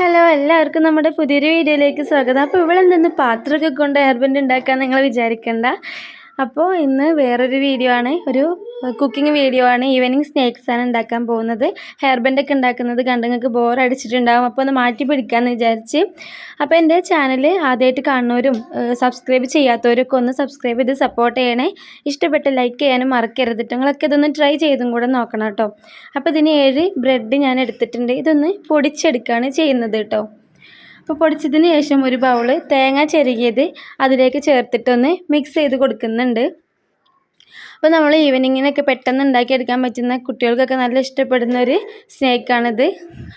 Hello എല്ലാവർക്കും നമ്മുടെ പുതിയൊരു വീഡിയോയിലേക്ക് സ്വാഗതം. അപ്പോൾ ഇവിടെ നിന്ന് പാത്രമൊക്കെ കൊണ്ട് ഹെയർബൻഡ് ഉണ്ടാക്കാൻ നിങ്ങൾ വിചാരിക്കണ്ട. അപ്പോൾ ഇന്ന് വേറൊരു വീഡിയോ ആണ്. ഒരു കുക്കിംഗ് വീഡിയോ ആണ് ഈവനിങ് സ്നാക്സ് ആണ് ഉണ്ടാക്കാൻ പോകുന്നത്. ഹെയർ ബാൻഡൊക്കെ ഉണ്ടാക്കുന്നത് കണ്ട് നിങ്ങൾക്ക് ബോർ അടിച്ചിട്ടുണ്ടാകും അപ്പോൾ ഒന്ന് മാറ്റി പിടിക്കാമെന്ന് വിചാരിച്ച്. അപ്പോൾ എന്റെ ചാനൽ ആദ്യമായിട്ട് കാണുന്നവരും സബ്സ്ക്രൈബ് ചെയ്യാത്തവരൊക്കെ ഒന്ന് സബ്സ്ക്രൈബ് ചെയ്ത് സപ്പോർട്ട് ചെയ്യണേ. ഇഷ്ടപ്പെട്ട ലൈക്ക് ചെയ്യാനും മറക്കരുത്. നിങ്ങളൊക്കെ ഇതൊന്ന് ട്രൈ ചെയ്തും കൂടെ നോക്കണം കേട്ടോ അപ്പോൾ ഇതിന് ഏഴ് ബ്രെഡ് ഞാൻ എടുത്തിട്ടുണ്ട്. ഇതൊന്ന് പൊടിച്ചെടുക്കുകയാണ് ചെയ്യുന്നത് കേട്ടോ അപ്പോൾ പൊടിച്ചതിന് ശേഷം ഒരു ബൗൾ തേങ്ങ ചെരുകിയത് അതിലേക്ക് ചേർത്തിട്ടൊന്ന് മിക്സ് ചെയ്ത് കൊടുക്കുന്നുണ്ട്. അപ്പോൾ നമ്മൾ ഈവനിങ്ങിനൊക്കെ പെട്ടെന്ന് ഉണ്ടാക്കിയെടുക്കാൻ പറ്റുന്ന കുട്ടികൾക്കൊക്കെ നല്ല ഇഷ്ടപ്പെടുന്ന ഒരു സ്നേക്കാണിത്.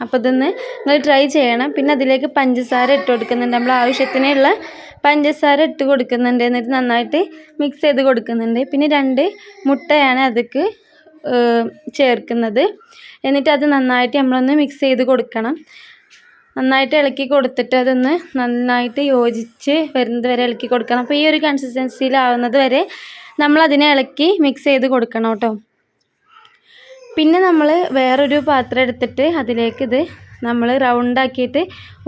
അപ്പോൾ ഇതൊന്ന് നിങ്ങൾ ട്രൈ ചെയ്യണം. പിന്നെ അതിലേക്ക് പഞ്ചസാര ഇട്ട് കൊടുക്കുന്നുണ്ട്. നമ്മൾ ആവശ്യത്തിനുള്ള പഞ്ചസാര ഇട്ട് കൊടുക്കുന്നുണ്ട് എന്നിട്ട് നന്നായിട്ട് മിക്സ് ചെയ്ത് കൊടുക്കുന്നുണ്ട്. പിന്നെ രണ്ട് മുട്ടയാണ് അതിക്ക് ചേർക്കുന്നത്. എന്നിട്ട് അത് നന്നായിട്ട് നമ്മളൊന്ന് മിക്സ് ചെയ്ത് കൊടുക്കണം. നന്നായിട്ട് ഇളക്കി കൊടുത്തിട്ട് അതൊന്ന് നന്നായിട്ട് യോജിച്ച് വരുന്നത് വരെ ഇളക്കി കൊടുക്കണം. അപ്പോൾ ഈ ഒരു കൺസിസ്റ്റൻസിയിലാവുന്നത് വരെ നമ്മളതിനെ ഇളക്കി മിക്സ് ചെയ്ത് കൊടുക്കണം കേട്ടോ. പിന്നെ നമ്മൾ വേറൊരു പാത്രം എടുത്തിട്ട് അതിലേക്ക് ഇത് നമ്മൾ റൗണ്ടാക്കിയിട്ട്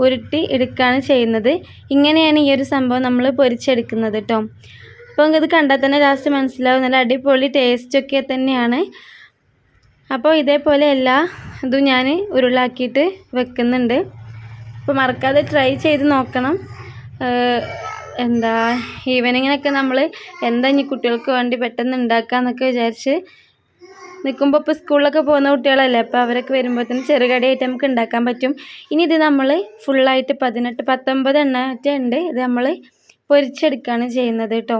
ഉരുട്ടി എടുക്കുകയാണ് ചെയ്യുന്നത്. ഇങ്ങനെയാണ് ഈ ഒരു സംഭവം നമ്മൾ പൊരിച്ചെടുക്കുന്നത് കേട്ടോ. അപ്പോൾ ഇത് കണ്ടാൽ തന്നെ ലാസ്റ്റ് മനസ്സിലാവും. നല്ല അടിപൊളി ടേസ്റ്റൊക്കെ തന്നെയാണ്. അപ്പോൾ ഇതേപോലെ എല്ലാ ഇതും ഞാൻ ഉരുളാക്കിയിട്ട് വെക്കുന്നുണ്ട്. അപ്പോൾ മറക്കാതെ ട്രൈ ചെയ്ത് നോക്കണം. എന്താ ഈവനിങ്ങിനൊക്കെ നമ്മൾ എന്താ ഇനി കുട്ടികൾക്ക് വേണ്ടി പെട്ടെന്ന് ഉണ്ടാക്കാമെന്നൊക്കെ വിചാരിച്ച് നിൽക്കുമ്പോൾ ഇപ്പോൾ സ്കൂളിലൊക്കെ പോകുന്ന കുട്ടികളല്ലേ അപ്പോൾ അവരൊക്കെ വരുമ്പോഴത്തേനും ചെറുകടിയായിട്ട് നമുക്ക് ഉണ്ടാക്കാൻ പറ്റും. ഇനി ഇത് നമ്മൾ ഫുള്ളായിട്ട് പതിനെട്ട് പത്തൊമ്പത് എണ്ണറ്റ ഉണ്ട് ഇത് നമ്മൾ പൊരിച്ചെടുക്കുകയാണ് ചെയ്യുന്നത് കേട്ടോ.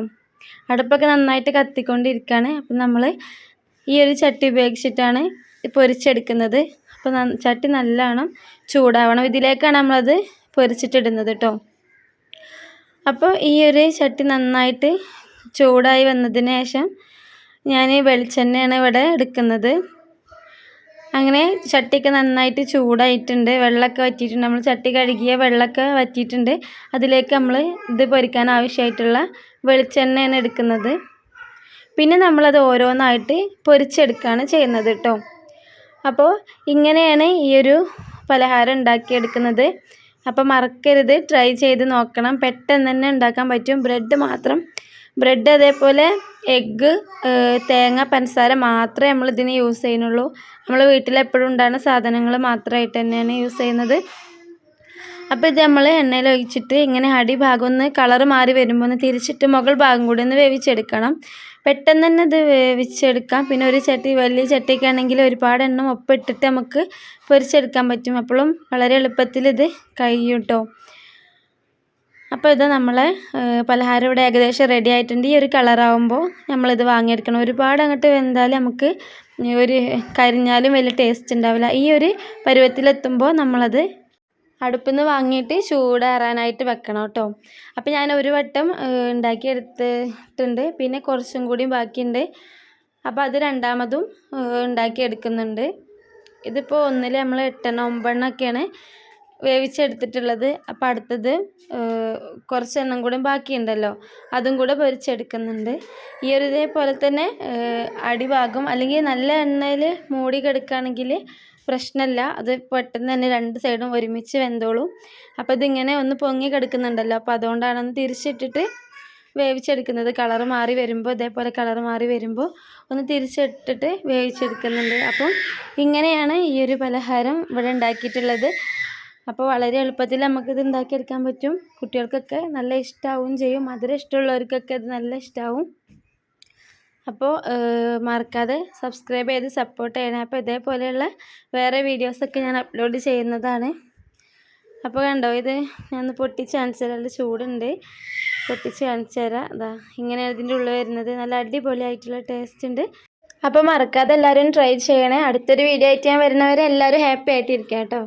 അടുപ്പൊക്കെ നന്നായിട്ട് കത്തിക്കൊണ്ടിരിക്കുകയാണ് അപ്പം നമ്മൾ ഈ ഒരു ചട്ടി ഉപയോഗിച്ചിട്ടാണ് പൊരിച്ചെടുക്കുന്നത്. അപ്പോൾ ചട്ടി നല്ലോണം ചൂടാവണം. ഇതിലേക്കാണ് നമ്മളത് പൊരിച്ചിട്ടിടുന്നത് കേട്ടോ. അപ്പോൾ ഈ ഒരു ചട്ടി നന്നായിട്ട് ചൂടായി വന്നതിന് ശേഷം ഞാൻ വെളിച്ചെണ്ണയാണ് ഇവിടെ എടുക്കുന്നത്. അങ്ങനെ ചട്ടിയൊക്കെ നന്നായിട്ട് ചൂടായിട്ടുണ്ട്. വെള്ളമൊക്കെ വറ്റിയിട്ടുണ്ട്. നമ്മൾ ചട്ടി കഴുകിയ വെള്ളമൊക്കെ വറ്റിയിട്ടുണ്ട്. അതിലേക്ക് നമ്മൾ ഇത് പൊരിക്കാൻ ആവശ്യമായിട്ടുള്ള വെളിച്ചെണ്ണയാണ് എടുക്കുന്നത്. പിന്നെ നമ്മളത് ഓരോന്നായിട്ട് പൊരിച്ചെടുക്കുകയാണ് ചെയ്യുന്നത് കേട്ടോ. അപ്പോൾ ഇങ്ങനെയാണ് ഈ ഒരു പലഹാരം ഉണ്ടാക്കിയെടുക്കുന്നത്. അപ്പോൾ മറക്കരുത്. ട്രൈ ചെയ്ത് നോക്കണം. പെട്ടെന്ന് തന്നെ ഉണ്ടാക്കാൻ പറ്റും. ബ്രെഡ് മാത്രം. ബ്രെഡ് അതേപോലെ എഗ്ഗ് തേങ്ങ പഞ്ചസാര മാത്രമേ നമ്മൾ ഇതിന് യൂസ് ചെയ്യുന്നുള്ളൂ. നമ്മൾ വീട്ടിൽ എപ്പോഴും ഉണ്ടാകുന്ന സാധനങ്ങൾ മാത്രമായിട്ട് തന്നെയാണ് യൂസ് ചെയ്യുന്നത്. അപ്പോൾ ഇത് നമ്മൾ എണ്ണയിൽ ഒഴിച്ചിട്ട് ഇങ്ങനെ അടിഭാഗം ഒന്ന് കളറ് മാറി വരുമ്പോൾ ഒന്ന് തിരിച്ചിട്ട് മുകൾ ഭാഗം കൂടി ഒന്ന് വേവിച്ചെടുക്കണം. പെട്ടെന്ന് തന്നെ ഇത് വേവിച്ചെടുക്കാം. പിന്നെ ഒരു ചട്ടി വലിയ ചട്ടിയൊക്കെ ആണെങ്കിൽ ഒരുപാട് എണ്ണം ഒപ്പിട്ടിട്ട് നമുക്ക് പൊരിച്ചെടുക്കാൻ പറ്റും. അപ്പോഴും വളരെ എളുപ്പത്തിൽ ഇത് കഴിയും കേട്ടോ അപ്പോൾ ഇത് നമ്മളെ പലഹാരം ഇവിടെ ഏകദേശം റെഡി ആയിട്ടുണ്ട്. ഈ ഒരു കളറാവുമ്പോൾ നമ്മളിത് വാങ്ങിയെടുക്കണം. ഒരുപാട് അങ്ങോട്ട് വെന്താൽ നമുക്ക് ഒരു കരിഞ്ഞാലും വലിയ ടേസ്റ്റ് ഉണ്ടാവില്ല. ഈ ഒരു പരുവത്തിലെത്തുമ്പോൾ നമ്മളത് അടുപ്പിൽ നിന്ന് വാങ്ങിയിട്ട് ചൂടാറാനായിട്ട് വെക്കണം കേട്ടോ. അപ്പോൾ ഞാൻ ഒരു വട്ടം ഉണ്ടാക്കിയെടുത്തിട്ടുണ്ട്. പിന്നെ കുറച്ചും കൂടി ബാക്കിയുണ്ട്. അപ്പോൾ അത് രണ്ടാമതും ഉണ്ടാക്കിയെടുക്കുന്നുണ്ട്. ഇതിപ്പോൾ ഒന്നിൽ നമ്മൾ എട്ടെണ്ണം ഒമ്പതെണ്ണമൊക്കെയാണ് വേവിച്ചെടുത്തിട്ടുള്ളത്. അപ്പോൾ അടുത്തത് കുറച്ചെണ്ണം കൂടെ ബാക്കിയുണ്ടല്ലോ. അതും കൂടെ പൊരിച്ചെടുക്കുന്നുണ്ട്. ഈ ഒരു ഇതേപോലെ തന്നെ അടിഭാഗം അല്ലെങ്കിൽ നല്ല എണ്ണയിൽ മൂടി കിടക്കുകയാണെങ്കിൽ പ്രശ്നമില്ല അത് പെട്ടെന്ന് തന്നെ രണ്ട് സൈഡും ഒരുമിച്ച് വെന്തോളും. അപ്പോൾ ഇതിങ്ങനെ ഒന്ന് പൊങ്ങി കിടക്കുന്നുണ്ടല്ലോ. അപ്പോൾ അതുകൊണ്ടാണെന്ന് തിരിച്ചിട്ടിട്ട് വേവിച്ചെടുക്കുന്നത്. കളറ് മാറി വരുമ്പോൾ ഇതേപോലെ കളറ് മാറി വരുമ്പോൾ ഒന്ന് തിരിച്ചിട്ടിട്ട് വേവിച്ചെടുക്കുന്നുണ്ട്. അപ്പം ഇങ്ങനെയാണ് ഈ ഒരു പലഹാരം ഇവിടെ ഉണ്ടാക്കിയിട്ടുള്ളത്. അപ്പോൾ വളരെ എളുപ്പത്തിൽ നമുക്കിത് ഉണ്ടാക്കിയെടുക്കാൻ പറ്റും. കുട്ടികൾക്കൊക്കെ നല്ല ഇഷ്ടമാവും ചെയ്യും. മധുരം ഇഷ്ടമുള്ളവർക്കൊക്കെ അത് നല്ല ഇഷ്ടമാവും അപ്പോൾ മറക്കാതെ സബ്സ്ക്രൈബ് ചെയ്ത് സപ്പോർട്ട് ചെയ്യണേ. അപ്പോൾ ഇതേപോലെയുള്ള വേറെ വീഡിയോസൊക്കെ ഞാൻ അപ്ലോഡ് ചെയ്യുന്നതാണ്. അപ്പോൾ കണ്ടോ ഇത് ഞാൻ പൊട്ടിച്ച് കാണിച്ചു തരാം ചൂടുണ്ട്. പൊട്ടിച്ച് കാണിച്ചു തരാം അതാ ഇങ്ങനെയാണ് ഇതിന്റെ ഉള്ളിൽ വരുന്നത്. നല്ല അടിപൊളിയായിട്ടുള്ള ടേസ്റ്റ് ഉണ്ട്. അപ്പോൾ മറക്കാതെ എല്ലാവരും ട്രൈ ചെയ്യണേ. അടുത്തൊരു വീഡിയോ ആയിട്ട് ഞാൻ വരുന്നവരെ എല്ലാവരും ഹാപ്പി ആയിട്ടിരിക്കാം കേട്ടോ.